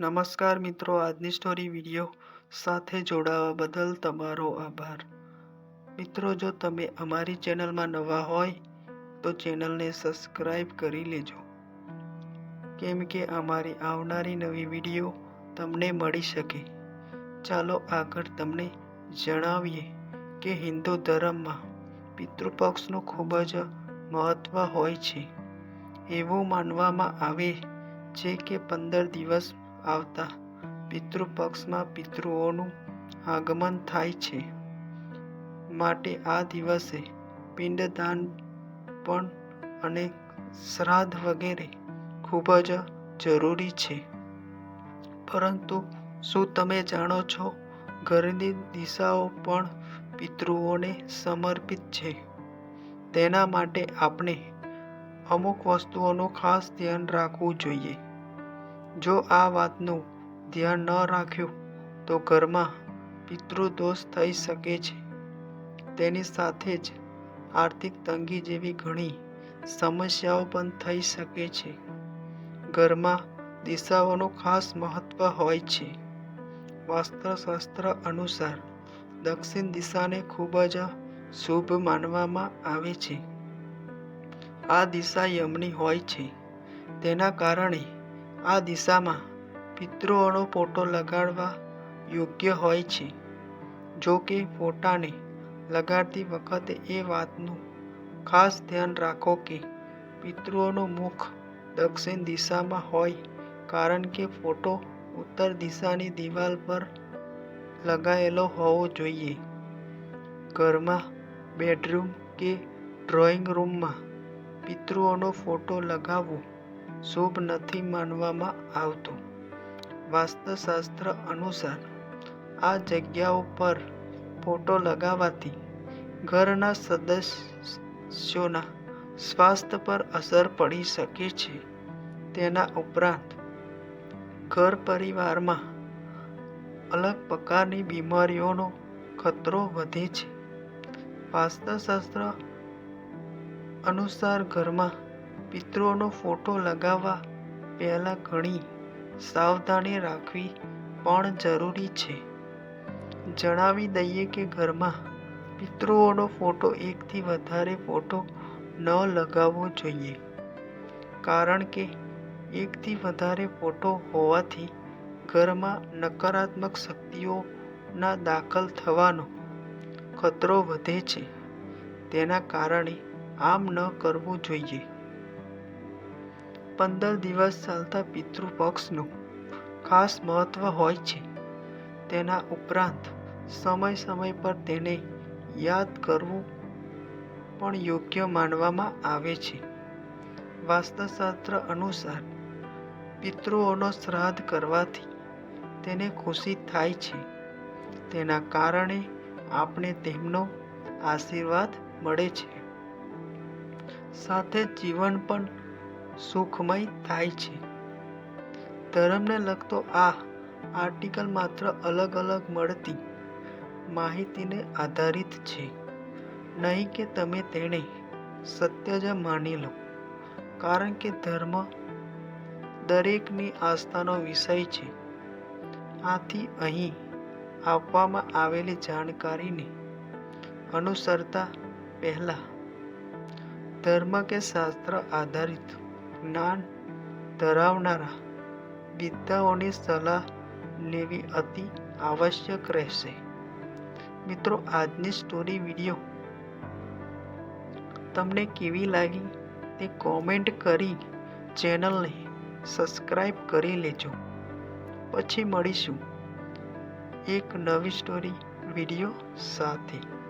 નમસ્કાર મિત્રો, આજની સ્ટોરી વીડિયો સાથે જોડાવા બદલ તમારો આભાર. મિત્રો, જો તમે અમારી ચેનલમાં નવા હોય, તો ચેનલને સબસ્ક્રાઈબ કરી લેજો. કેમ કે અમારી આવનારી નવી વીડિયો તમને મળી શકે. ચાલો આગળ તમને જણાવીએ કે હિન્દુ ધર્મમાં પિતૃપક્ષનું ખૂબ જ મહત્ત્વ હોય છે. એવું માનવામાં આવે છે કે પંદર દિવસ આવતા પિતૃપક્ષમાં પિતૃઓનું આગમન થાય છે. માટે આ દિવસે પિંડદાન પણ અને શ્રાદ્ધ વગેરે ખૂબ જ જરૂરી છે. પરંતુ શું તમે જાણો છો ઘરની દિશાઓ પણ પિતૃઓને સમર્પિત છે? તેના માટે આપણે અમુક વસ્તુઓનું ખાસ ધ્યાન રાખવું જોઈએ. જો આ વાતનું ધ્યાન ન રાખ્યું, તો ઘરમાં પિતૃદોષ થઈ શકે છે. તેની સાથે જ આર્થિક તંગી જેવી ઘણી સમસ્યાઓ પણ થઈ શકે છે. ઘરમાં દિશાઓનું ખાસ મહત્વ હોય છે. વાસ્ત્રશાસ્ત્ર અનુસાર દક્ષિણ દિશાને ખૂબ જ શુભ માનવામાં આવે છે. આ દિશા યમની હોય છે. તેના કારણે આ દિશામાં પિતૃઓનો ફોટો લગાડવા યોગ્ય હોય છે. જો કે ફોટાને લગાડતી વખતે એ વાતનું ખાસ ધ્યાન રાખો કે પિતૃઓનું મુખ દક્ષિણ દિશામાં હોય કારણ કે ફોટો ઉત્તર દિશાની દિવાલ પર લગાવેલો હોવો જોઈએ. ઘરમાં બેડરૂમ કે ડ્રોઈંગ રૂમમાં પિતૃઓનો ફોટો લગાવવો શુભ નથી માનવામાં આવતું. વાસ્તુશાસ્ત્ર અનુસાર, આ જગ્યાઓ પર ફોટો લગાવવાથી ઘરના સદસ્યોના સ્વાસ્થ્ય પર અસર પડી શકે છે. તેના ઉપરાંત, ઘર પરિવારમાં અલગ પ્રકારની બીમારીઓનો ખતરો વધે છે. વાસ્તુશાસ્ત્ર અનુસાર ઘરમાં પિતૃઓનો ફોટો લગાવવા પહેલાં ઘણી સાવધાની રાખવી પણ જરૂરી છે. જણાવી દઈએ કે ઘરમાં પિતૃઓનો ફોટો એકથી વધારે ફોટો ન લગાવવો જોઈએ. કારણ કે એકથી વધારે ફોટો હોવાથી ઘરમાં નકારાત્મક શક્તિઓના દાખલ થવાનો ખતરો વધે છે. તેના કારણે આમ ન કરવું જોઈએ. પંદર દિવસ ચાલતા પિતૃ પક્ષનું ખાસ મહત્વ હોય છે. તેના ઉપરાંત સમય સમય પર તેને યાદ કરવું પણ યોગ્ય માનવામાં આવે છે. વાસ્તુશાસ્ત્ર અનુસાર પિતૃઓનો શ્રાદ્ધ કરવાથી તેને ખુશી થાય છે. તેના કારણે આપણે તેમનો આશીર્વાદ મળે છે. સાથે જીવન પણ સુખમય થાય છે. ધર્મને લગતો આ આર્ટિકલ માત્ર અલગ અલગ મળતી માહિતીને આધારિત છે. નહીં કે તમે તેને સત્ય જ માની લો. કારણ કે ધર્મ દરેકની આસ્થાનો વિષય છે. આથી અહીં આપવામાં આવેલી જાણકારીને અનુસરતા પહેલા ધર્મ કે શાસ્ત્ર આધારિત જ્ઞાન ધરાવનારા વિદ્યાઓની સલાહ લેવી અતિ આવશ્યક રહેશે. મિત્રો, આજની સ્ટોરી વીડિયો તમને કેવી લાગી તે કોમેન્ટ કરી ચેનલને સબસ્ક્રાઈબ કરી લેજો. પછી મળીશું એક નવી સ્ટોરી વીડિયો સાથે.